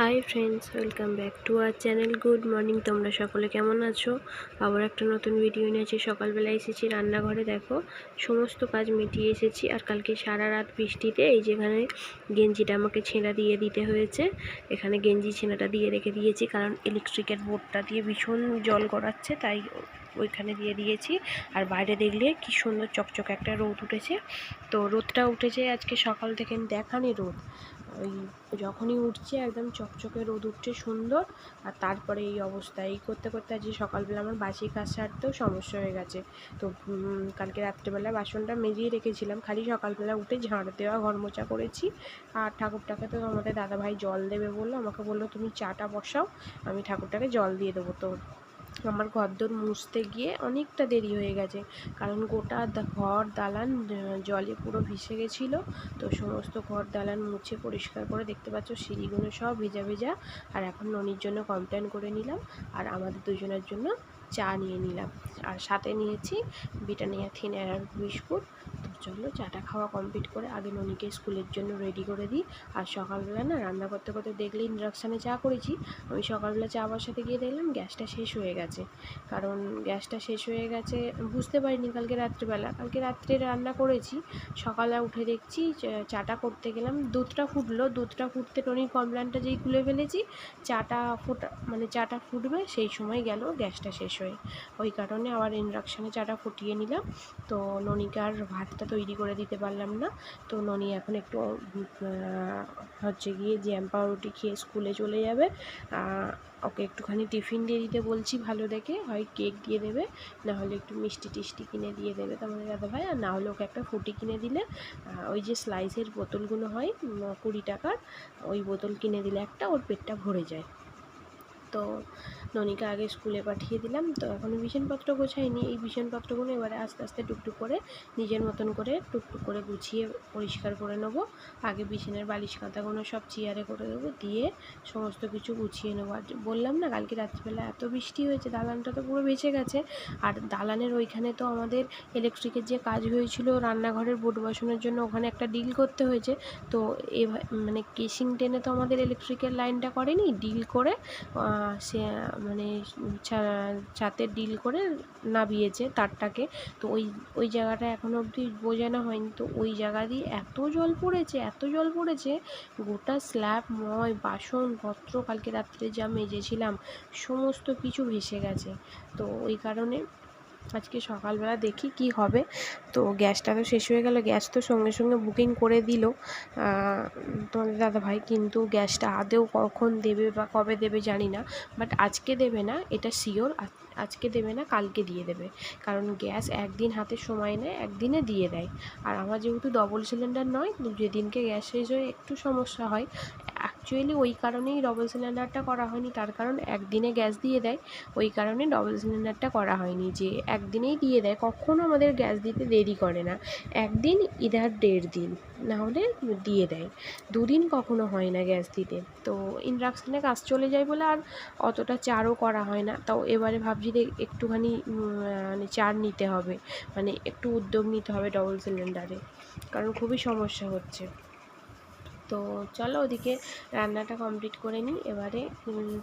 Hi friends, welcome back to our channel. Good morning, তোমরা সকলে কেমন আছো? আবার একটা নতুন ভিডিও নিয়েছি সকালবেলা এসেছি রান্নাঘরে, দেখো, সমস্ত কাজ মিটিয়ে এসেছি। আর কালকে সারা রাত বৃষ্টিতে এই যেখানে গেঞ্জিটা আমাকে ছেঁড়া দিয়ে দিতে হয়েছে, এখানে গেঞ্জি ছেঁড়াটা দিয়ে রেখে দিয়েছি। কারণ ইলেকট্রিকের বোর্ডটা দিয়ে ভীষণ জল গড়াচ্ছে, তাই ওইখানে দিয়ে দিয়েছি। আর বাইরে দেখলে কি সুন্দর চকচক একটা রোদ উঠেছে। তো রোদটা উঠেছে আজকে সকাল থেকে দেখানি রোদ। ওই যখনই উঠছে একদম চকচকে রোদ উঠছে সুন্দর। আর তারপরে এই অবস্থা, এই করতে করতে আজকে সকালবেলা আমার বাসি কাজ সারতেও সমস্যা হয়ে গেছে। তো কালকে রাত্রেবেলা বাসনটা মেজিয়ে রেখেছিলাম। খালি সকালবেলা উঠে ঝাড় দেওয়া, ঘর মোছা করেছি। আর ঠাকুরটাকে তো আমাদের দাদাভাই জল দেবে বলল। আমাকে বলল, তুমি চাটা বসাও, আমি ঠাকুরটাকে জল দিয়ে দেবো তো আমার ঘরদোর মুছতে গিয়ে অনেকটা দেরি হয়ে গেছে। কারণ গোটা ঘর দালান জলে পুরো ভিসে গেছিল। তো সমস্ত ঘর দালান মুছে পরিষ্কার করে দেখতে পাচ্ছ সিঁড়িগুলো সব ভেজা ভেজা। আর এখন ননির জন্য কমপ্লেন করে নিলাম। আর আমাদের দুজনের জন্য চা নিয়ে নিলাম। আর সাথে নিয়েছি ব্রিটানিয়া থিন এয়ার বিস্কুট। চলো চাটা খাওয়া কমপ্লিট করে আগে ননিকে স্কুলের জন্য রেডি করে দিই। আর সকালবেলা না রান্না করতে করতে দেখলে ইন্ডাকশানে চা করেছি। আমি সকালবেলা চা বসাতে গিয়ে দেখলাম গ্যাসটা শেষ হয়ে গেছে। কারণ গ্যাসটা শেষ হয়ে গেছে। বুঝতে পারিনি কালকে রাত্রিবেলা। কালকে রাত্রে রান্না করেছি। সকালে উঠে দেখছি চাটা করতে গেলাম। দুধটা ফুটলো। দুধটা ফুটতে টনির কমপ্লেনটা যেই খুলে ফেলেছি, চাটা ফোটা মানে চাটা ফুটবে, সেই সময় গেল গ্যাসটা শেষ হয়ে। ওই কারণে আবার ইন্ডাকশানে চাটা ফুটিয়ে নিলাম। তো ননিকে আর ভাতটা তৈরি করে দিতে পারলাম না। তো ননি এখন একটু হচ্ছে গিয়ে জ্যাম পাউরুটি খেয়ে স্কুলে চলে যাবে। ওকে একটুখানি টিফিন দিয়ে দিতে বলছি ভালো দেখে। হয় কেক দিয়ে দেবে, না হলে একটু মিষ্টি টিষ্টি কিনে দিয়ে দেবে তোমাদের দাদা ভাই। আর না হলে ওকে একটা ফুটি কিনে দিলে ওই যে স্লাইসের বোতলগুলো হয় কুড়ি টাকার, ওই বোতল কিনে দিলে একটা, ওর পেটটা ভরে যায়। তো ননিকে আগে স্কুলে পাঠিয়ে দিলাম। তো এখনও ভীষণপত্র গোছাইনি। এই ভীষণপত্রগুলো এবারে আস্তে আস্তে টুকটুক করে নিজের মতন করে টুকটুক করে গুছিয়ে পরিষ্কার করে নেব। আগে বিছানের বালিশ কাঁথাগুলো সব চেয়ারে করে দেবো, দিয়ে সমস্ত কিছু গুছিয়ে নেব। আর বললাম না, কালকে রাত্রিবেলা এত বৃষ্টি হয়েছে, দালানটা তো পুরো বেঁচে গেছে। আর দালানের ওইখানে তো আমাদের ইলেকট্রিকের যে কাজ হয়েছিল, রান্নাঘরের বোট বসানোর জন্য ওখানে একটা ডিল করতে হয়েছে। তো এ মানে কেসিং টেনে তো আমাদের ইলেকট্রিকের লাইনটা করেনি। ডিল করে সে মানে ছাতে ডিল করে নাবিয়েছে তারটাকে। তো ওই ওই জায়গাটা এখনও অবধি বোঝানো হয়নি। তো ওই জায়গা দিয়ে এত জল পড়েছে, এত জল পড়েছে, গোটা স্ল্যাব ময় বাসনপত্র কালকে রাত্রে যা মেজেছিলাম, সমস্ত কিছু ভেসে গেছে। তো ওই কারণে আজকে সকালবেলা দেখি কি হবে। তো গ্যাসটা তো শেষ হয়ে গেল, গ্যাস তো সঙ্গে সঙ্গে বুকিং করে দিল। তোমাদের দাদা ভাই কিন্তু গ্যাসটা আদেও কখন দেবে বা কবে দেবে জানি না বাট আজকে দেবে না, এটা শিওর আজকে দেবে না, কালকে দিয়ে দেবে। কারণ গ্যাস একদিন হাতে সময় নেয়, একদিনে দিয়ে দেয়। আর আমার যেহেতু ডবল সিলিন্ডার নয় যেদিনকে গ্যাস শেষ হয়ে একটু সমস্যা হয়। অ্যাকচুয়ালি ওই কারণেই ডবল সিলিন্ডারটা করা হয়নি। তার কারণ একদিনে গ্যাস দিয়ে দেয়, ওই কারণে ডবল সিলিন্ডারটা করা হয়নি যে একদিনেই দিয়ে দেয়। কখনও আমাদের গ্যাস দিতে দেরি করে না। একদিন, ইধার দেড় দিন নাহলে দিয়ে দেয়। দুদিন কখনো হয় না গ্যাস দিতে। তো ইন্ডাকশানে কাজ চলে যায় বলে আর অতটা চারও করা হয় না। তাও এবারে ভাবছি যে একটুখানি মানে চার নিতে হবে। মানে একটু উদ্যোগ নিতে হবে ডবল সিলিন্ডারে কারণ খুবই সমস্যা হচ্ছে। তো চলো ওদিকে রান্নাটা কমপ্লিট করে নিই। এবারে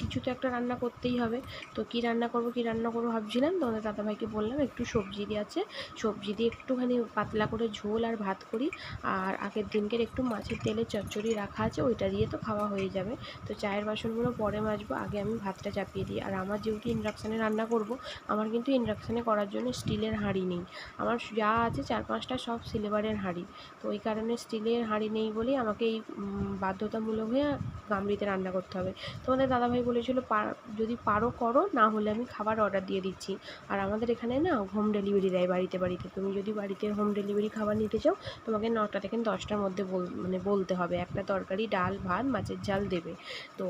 কিছু তো একটা রান্না করতেই হবে। তো কি রান্না করব, কি রান্না করব ভাবছিলাম, তোমাদের দাদাভাইকে বললাম একটু সবজি দিয়ে আছে। সবজি দিয়ে একটুখানি পাতলা করে ঝোল আর ভাত করি। আর আগের দিনকের একটু মাছের তেলে চচ্চড়ি রাখা আছে, ওইটা দিয়ে তো খাওয়া হয়ে যাবে। তো চায়ের বাসনগুলো পরে মাজবো, আগে আমি ভাতটা চাপিয়ে দিই। আর আমার যেহেতু ইন্ডাকশানে রান্না করব, আমার কিন্তু ইন্ডাকশানে করার জন্য স্টিলের হাঁড়ি নেই। আমার যা আছে চার পাঁচটা সব সিলভারের হাঁড়ি। তো ওই কারণে স্টিলের হাঁড়ি নেই বলেই আমাকে এই বাধ্যতামূলক হয়ে গামলিতে রান্না করতে হবে। তোমাদের দাদাভাই বলেছিল যদি পারো করো, না হলে আমি খাবার অর্ডার দিয়ে দিচ্ছি। আর আমাদের এখানে না হোম ডেলিভারি দেয় বাড়িতে বাড়িতে। তুমি যদি বাড়িতে হোম ডেলিভারি খাবার নিতে চাও, তোমাকে নটা থেকে দশটার মধ্যে বল মানে বলতে হবে। একটা তরকারি, ডাল, ভাত, মাছের ঝাল দেবে। তো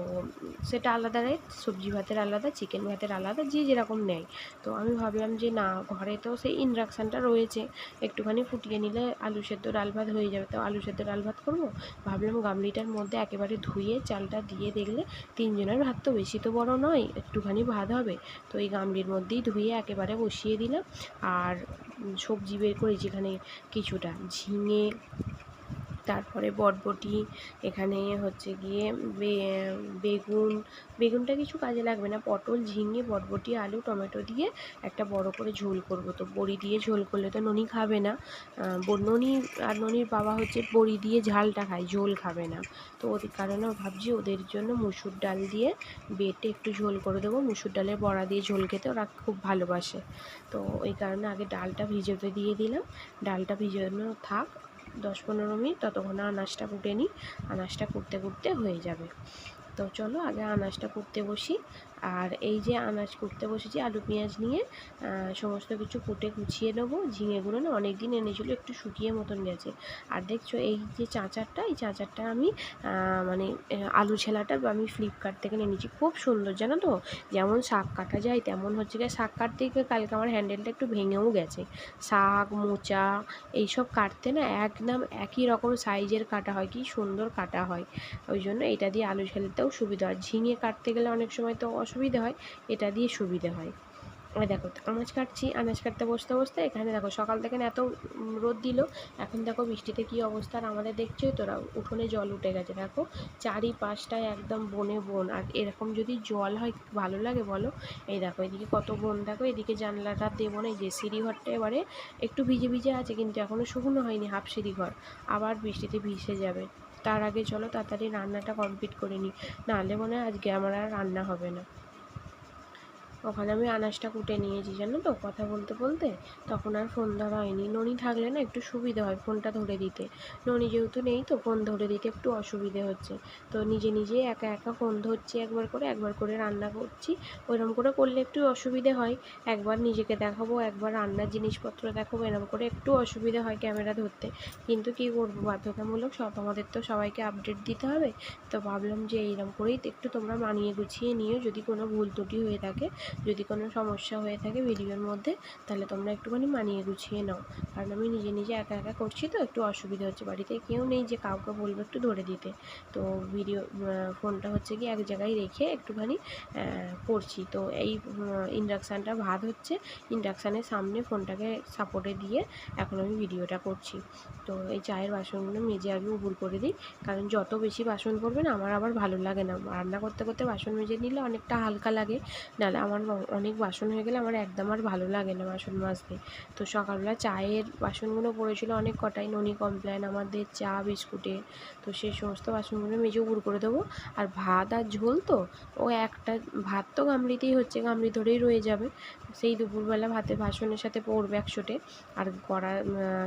সেটা আলাদা রেট সবজি ভাতের আলাদা চিকেন ভাতের আলাদা, যে যেরকম নেয়। তো আমি ভাবলাম যে না, ঘরে তো সেই ইন্ডাকশানটা রয়েছে। একটুখানি ফুটিয়ে নিলে আলু সেদ্ধ ডাল ভাত হয়ে যাবে। তো আলু সেদ্ধ ডাল ভাত করব? ভাবলাম গামলিটার মধ্যে একেবারে ধুয়ে চালটা দিয়ে দেখলে তিনজনের ভাত তো বেশি তো বড় নয়, একটুখানি ভাত হবে। তো এই গামলির মধ্যেই ধুয়ে একেবারে বসিয়ে দিলাম। আর সবজি বের করে যেখানে কিছুটা ঝিঙে তারপরে বটবটি, এখানে হচ্ছে গিয়ে বেগুন, বেগুনটা কিছু কাজে লাগবে না। পটল, ঝিঙে, বটবটি, আলু, টমেটো দিয়ে একটা বড় করে ঝোল করব। তো বড়ি দিয়ে ঝোল করলে তো ননি খাবে না। ননি আর ননির বাবা হচ্ছে বড়ি দিয়ে ঝালটা খায়, ঝোল খাবে না। তো ওদের কারণে ভাবছি ওদের জন্য মুসুর ডাল দিয়ে বেটে একটু ঝোল করে দেবো। মুসুর ডালের বড়া দিয়ে ঝোল খেতে ওরা খুব ভালোবাসে। তো ওই কারণে আগে ডালটা ভিজোতে দিয়ে দিলাম। ডালটা ভিজানো থাক। দশ পনেরো মিনিট ততক্ষণে আনাজটা কুটে নিই। আনাজটা কুটতে কুটতে হয়ে যাবে। তো চলো আগে আনাজটা কুটতে বসি। আর এই যে আনাজ কুটতে বসেছি, আলু পেঁয়াজ নিয়ে সমস্ত কিছু কুটে গুছিয়ে নেব। ঝিঙেগুলো না অনেক দিন এনেছিল, একটু শুকিয়ে মতন গেছে। আর দেখছ, এই যে চাঁচারটা, এই চাঁচারটা আমি মানে আলু ছেলাটা আমি ফ্লিপকার্ট থেকে নিয়ে নিয়েছি খুব সুন্দর, জানো তো? যেমন শাক কাটা যায়, তেমন হচ্ছে গিয়ে শাক কাটতে গিয়ে কালকে আমার হ্যান্ডেলটা একটু ভেঙেও গেছে। শাক, মোচা, এইসব কাটতে না একদম একই রকম সাইজের কাটা হয়, কি সুন্দর কাটা হয়। ওই জন্য এটা দিয়ে আলু ছেলতেও সুবিধা হয়। ঝিঙে কাটতে গেলে অনেক সময় তো অসুবিধা হয়, এটা দিয়ে সুবিধে হয়। আর দেখো, আনাজ কাটছি, আনাজ কাটতে বসতে বসতে এখানে দেখো, সকাল থেকে এত রোদ দিল, এখন দেখো বৃষ্টিতে কী অবস্থা আর আমাদের দেখছোই তোরা উঠোনে জল উঠে গেছে। দেখো, চারিপাশটায় একদম বনে বন, আর এরকম যদি জল হয়, ভালো লাগে বলো? এই দেখো, এদিকে কত বন, দেখো, এদিকে জানলাটা দেবো না, এই যে সিঁড়িঘরটা এবারে একটু ভিজে ভিজে আছে, কিন্তু এখনও শুকনো হয়নি, হাফ সিঁড়ি ঘর, আবার বৃষ্টিতে ভিজে যাবে। তার আগে চলো তাড়াতাড়ি রান্নাটা কমপ্লিট করে নিই। নাহলে মনে হয় আজকে আমার আর রান্না হবে না। ওখানে আমি আনাজটা কুটে নিয়েছি, জানো তো? কথা বলতে বলতে তখন আর ফোন ধরা হয়নি। ননি থাকলে না একটু সুবিধা হয় ফোনটা ধরে দিতে। ননি যেহেতু নেই তো ফোন ধরে দিতে একটু অসুবিধে হচ্ছে। তো নিজে নিজে একা একা ফোন ধরছি একবার করে একবার করে রান্না করছি। ওইরকম করে করলে একটু অসুবিধে হয়। একবার নিজেকে দেখাবো, একবার রান্নার জিনিসপত্র দেখাবো, এরকম করে একটু অসুবিধা হয় ক্যামেরা ধরতে। কিন্তু কী করব? বাধ্যতামূলক সব আমাদের তো সবাইকে আপডেট দিতে হবে। তো ভাবলাম যে এইরকম করেই একটু তোমরা মানিয়ে গুছিয়ে নিও। যদি কোনো ভুল ত্রুটি হয়ে থাকে যদি কোনো সমস্যা হয়ে থাকে ভিডিওর মধ্যে, তাহলে তোমরা একটুখানি মানিয়ে গুছিয়ে নাও। কারণ আমি নিজে নিজে একা একা করছি তো, একটু অসুবিধা হচ্ছে বাড়িতে। কেউ নেই যে কাউকে বলব একটু ধরে দিতে। তো ভিডিও ফোনটা হচ্ছে কি এক জায়গায় রেখে একটুখানি করছি। তো এই ইন্ডাকশানটা ভাত হচ্ছে। ইন্ডাকশানের সামনে ফোনটাকে সাপোর্টে দিয়ে এখন আমি ভিডিওটা করছি। তো এই চায়ের বাসনগুলো মেজে আগে উবুর করে দিই। কারণ যত বেশি বাসন পড়বে না, আমার আবার ভালো লাগে না। রান্না করতে করতে বাসন মেজে নিলে অনেকটা হালকা লাগে। নাহলে আমার অ- অনেক বাসন হয়ে গেলে আমার একদম আর ভালো লাগে না বাসন মাজতে। তো সকালবেলা চায়ের বাসনগুলো পড়েছিল অনেক কটাই ননি কমপ্লেন আমাদের চা, বিস্কুটে। তো সেই সমস্ত বাসনগুলো মেজে উবুর করে দেবো। আর ভাত আর ঝোল তো, ও একটা, ভাত তো গামড়িতেই হচ্ছে গামড়ি ধরেই রয়ে যাবে। সেই দুপুরবেলা ভাতে বাসনের সাথে পড়বে একশোটে। আর কড়া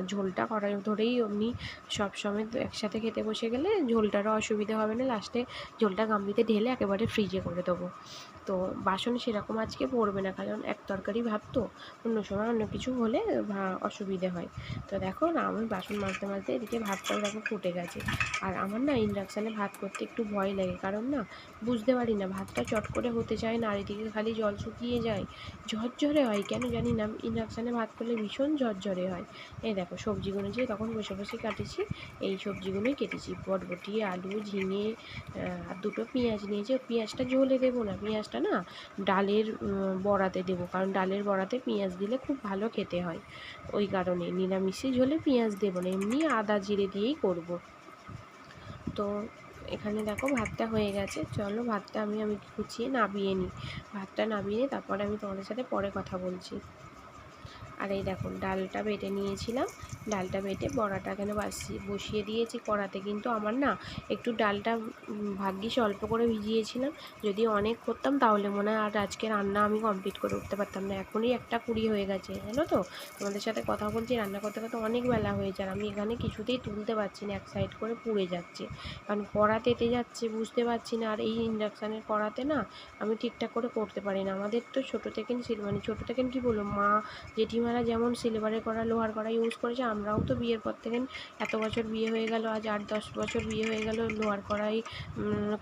ঝোলটা কড়াই ধরেই এমনি সবসময় একসাথে খেতে বসে গেলে ঝোলটারও অসুবিধা হবে না। লাস্টে ঝোলটা গামলিতে ঢেলে একেবারে ফ্রিজে করে দেবো। তো বাসন সেরকম আজকে পড়বে না, কারণ এক তরকারি ভাত তো, অন্য সময় অন্য কিছু হলে অসুবিধে হয়। তো দেখো না আমি বাসন মাজতে মাজতে এদিকে ভাতটাও দেখো ফুটে গেছে। আর আমার না ইন্ডাকশানে ভাত করতে একটু ভয় লাগে, কারণ না বুঝতে পারি না, ভাতটা চট করে হতে চায় না, আর এদিকে খালি জল শুকিয়ে যায়। ঝরঝরে হয়, কেন জানি না, ইন্ডাকশানে ভাত করলে ভীষণ ঝরঝরে হয়। এই দেখো সবজিগুলো যে তখন বসে বসে কাটেছি, এই সবজিগুলোই কেটেছি। বটবটি, আলু, ঝিঙে আর দুটো পেঁয়াজ নিয়েছি, পেঁয়াজটা ঝোলে দেবো না, পেঁয়াজটা না ডালের বড়াতে দেব। কারণ ডালের বড়াতে পেঁয়াজ দিলে খুব ভালো খেতে হয়। ওই কারণে নিরামিষে ঝোলে পেঁয়াজ দেবো না, এমনি আদা জিরে দিয়েই করব। তো এখানে দেখো ভাতটা হয়ে গেছে। চলো ভাতটা আমি আমি গুছিয়ে নামিয়ে নিই। ভাতটা নামিয়ে নিই তারপরে আমি তোমাদের সাথে পরে কথা বলছি। আর এই দেখো, ডালটা বেটে নিয়েছিলাম। ডালটা বেটে বড়াটা এখানে বাসি, বসিয়ে দিয়েছি। কড়াতে কিন্তু আমার না একটু ডালটা ভাগ্যিস অল্প করে ভিজিয়েছিলাম। যদি অনেক করতাম তাহলে মনে হয় আর আজকে রান্না আমি কমপ্লিট করে উঠতে পারতাম না। এখনই একটা কুড়ি হয়ে গেছে, জানো তো? তোমাদের সাথে কথা বলছি, রান্না করতে করতে অনেক বেলা হয়ে যায় আমি এখানে কিছুতেই তুলতে পারছি না, এক সাইড করে পুড়ে যাচ্ছে। কারণ কড়া তেতে যাচ্ছে, বুঝতে পারছি না। আর এই ইন্ডাকশানের কড়াতে না আমি ঠিকঠাক করে করতে পারি না। আমাদের তো ছোটো থেকে মানে ছোটো থেকে কী বলব? মা জেঠিমারা যেমন সিলভারের কড়া লোহার কড়া ইউজ করেছে, আমরাও তো বিয়ের পর থেকে এত বছর বিয়ে হয়ে গেল, আজ আট দশ বছর বিয়ে হয়ে গেল, লোহার কড়াই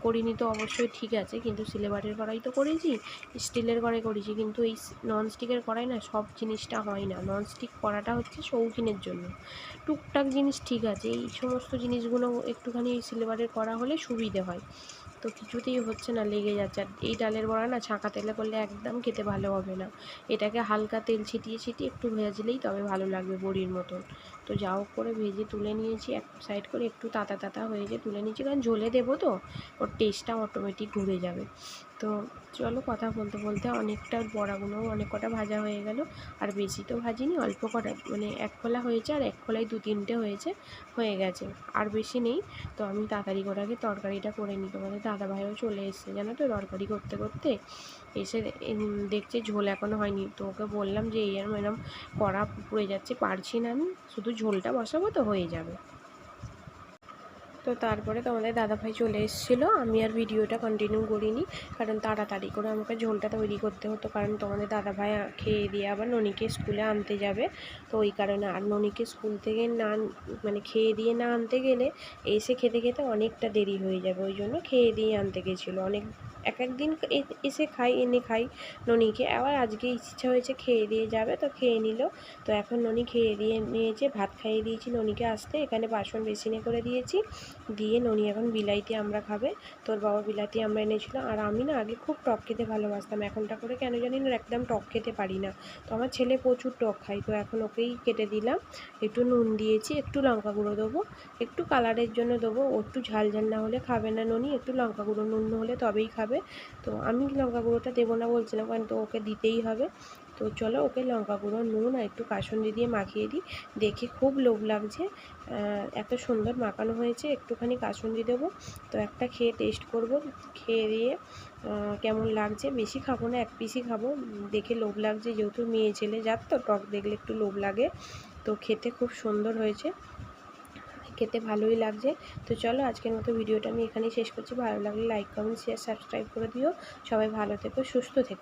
করিনি তো অবশ্যই ঠিক আছে, কিন্তু সিলভারের কড়াই তো করেছি স্টিলের কড়াই করেছি, কিন্তু এই নন স্টিকের কড়াই না, সব জিনিসটা হয় না নন স্টিক কড়াটা হচ্ছে শৌখিনের জন্য। টুকটাক জিনিস ঠিক আছে, এই সমস্ত জিনিসগুলো একটুখানি সিলভারের করা হলে সুবিধে হয়। তো কিছুতেই হচ্ছে না, লেগে যাচ্ছে। আর এই ডালের বড়া না ছাঁকা তেলে করলে একদম খেতে ভালো হবে না। এটাকে হালকা তেল ছিটিয়ে ছিটিয়ে একটু ভেজলেই তবে ভালো লাগবে বড়ির মতন। তো যা হোক করে ভেজে তুলে নিয়েছি, এক সাইড করে একটু তাতা তাতা হয়ে হয়েছে তুলে নিয়েছি, কারণ ঝোলে দেবো তো, ওর টেস্টটা অটোমেটিক ঘুরে যাবে। তো চলো কথা বলতে বলতে অনেকটা বড়াগুলোও অনেক কটা ভাজা হয়ে গেল, আর বেশি তো ভাজিনি, অল্প কটা মানে এক খোলা হয়েছে আর এক খোলায় দু তিনটে হয়েছে, হয়ে গেছে, আর বেশি নেই। তো আমি তাড়াতাড়ি করে আগে তরকারিটা করে নিই, তোমাদের দাদাভাইও চলে এসছে, জানো তো, তরকারি করতে করতে। এসে দেখছে ঝোল এখনও হয়নি। তো ওকে বললাম যে, এই এরম এরম কড়া পুড়ে যাচ্ছে, পারছি না আমি। শুধু ঝোলটা বসাবো তো হয়ে যাবে। তো তারপরে তোমাদের দাদাভাই চলে এসেছিল। আমি আর ভিডিওটা কন্টিনিউ করিনি, কারণ তাড়াতাড়ি করে আমাকে ঝোলটা তৈরি করতে হতো, কারণ তোমাদের দাদাভাই খেয়ে দিয়ে আবার ননিকে স্কুলে আনতে যাবে। তো ওই কারণে আর ননিকে স্কুল থেকে না মানে খেয়ে দিয়ে না আনতে গেলে এসে খেতে খেতে অনেকটা দেরি হয়ে যাবে। ওই জন্য খেয়ে দিয়ে আনতে গেছিল। অনেক, এক এক দিন এসে খাই, এনে খাই ননিকে। আবার আজকে ইচ্ছা হয়েছে খেয়ে দিয়ে যাবে, তো খেয়ে নিল। তো এখন ননি খেয়ে দিয়ে নিয়েছে, ভাত খাইয়ে দিয়েছি ননিকে আসতে। এখানে বাসন বেসিনে করে দিয়েছি। দিয়ে ননি এখন বিলাইতে আমরা খাবে। তোর বাবা বিলাতি আমরা এনেছিল। আর আমি না আগে খুব টক খেতে ভালোবাসতাম। এখনটা করে কেন জানি না একদম টক খেতে পারি না। তো আমার ছেলে প্রচুর টক খায়। তো এখন ওকেই কেটে দিলাম। একটু নুন দিয়েছি, একটু লঙ্কা গুঁড়ো দেবো। একটু কালারের জন্য দেবো। একটু ঝাল ঝাল না হলে খাবে না ননি। একটু লঙ্কা গুঁড়ো নুন হলে তবেই খাবে। তো আমি লঙ্কা গুঁড়োটা দেবো না বলছিলাম। কারণ তো ওকে দিতেই হবে। তো চলো ওকে লঙ্কা গুঁড়ো, নুন আর একটু কাসুন্দি দিয়ে মাখিয়ে দিই। দেখে খুব লোভ লাগছে। এত সুন্দর মাখানো হয়েছে, একটুখানি কাসুন্দি দেবো। তো একটা খেয়ে টেস্ট করব, খেয়ে দিয়ে কেমন লাগছে? বেশি খাব না, এক পিসই খাব। দেখে লোভ লাগছে, যেহেতু মেয়ে ছেলে যার তো টক দেখলে একটু লোভ লাগে। তো খেতে খুব সুন্দর হয়েছে। খেতে ভালোই লাগছে। তো চলো আজকের মতো ভিডিওটা আমি এখানেই শেষ করছি। ভালো লাগলে লাইক কমেন্ট শেয়ার সাবস্ক্রাইব করে দিও। সবাই ভালো থেকো, সুস্থ থেকো।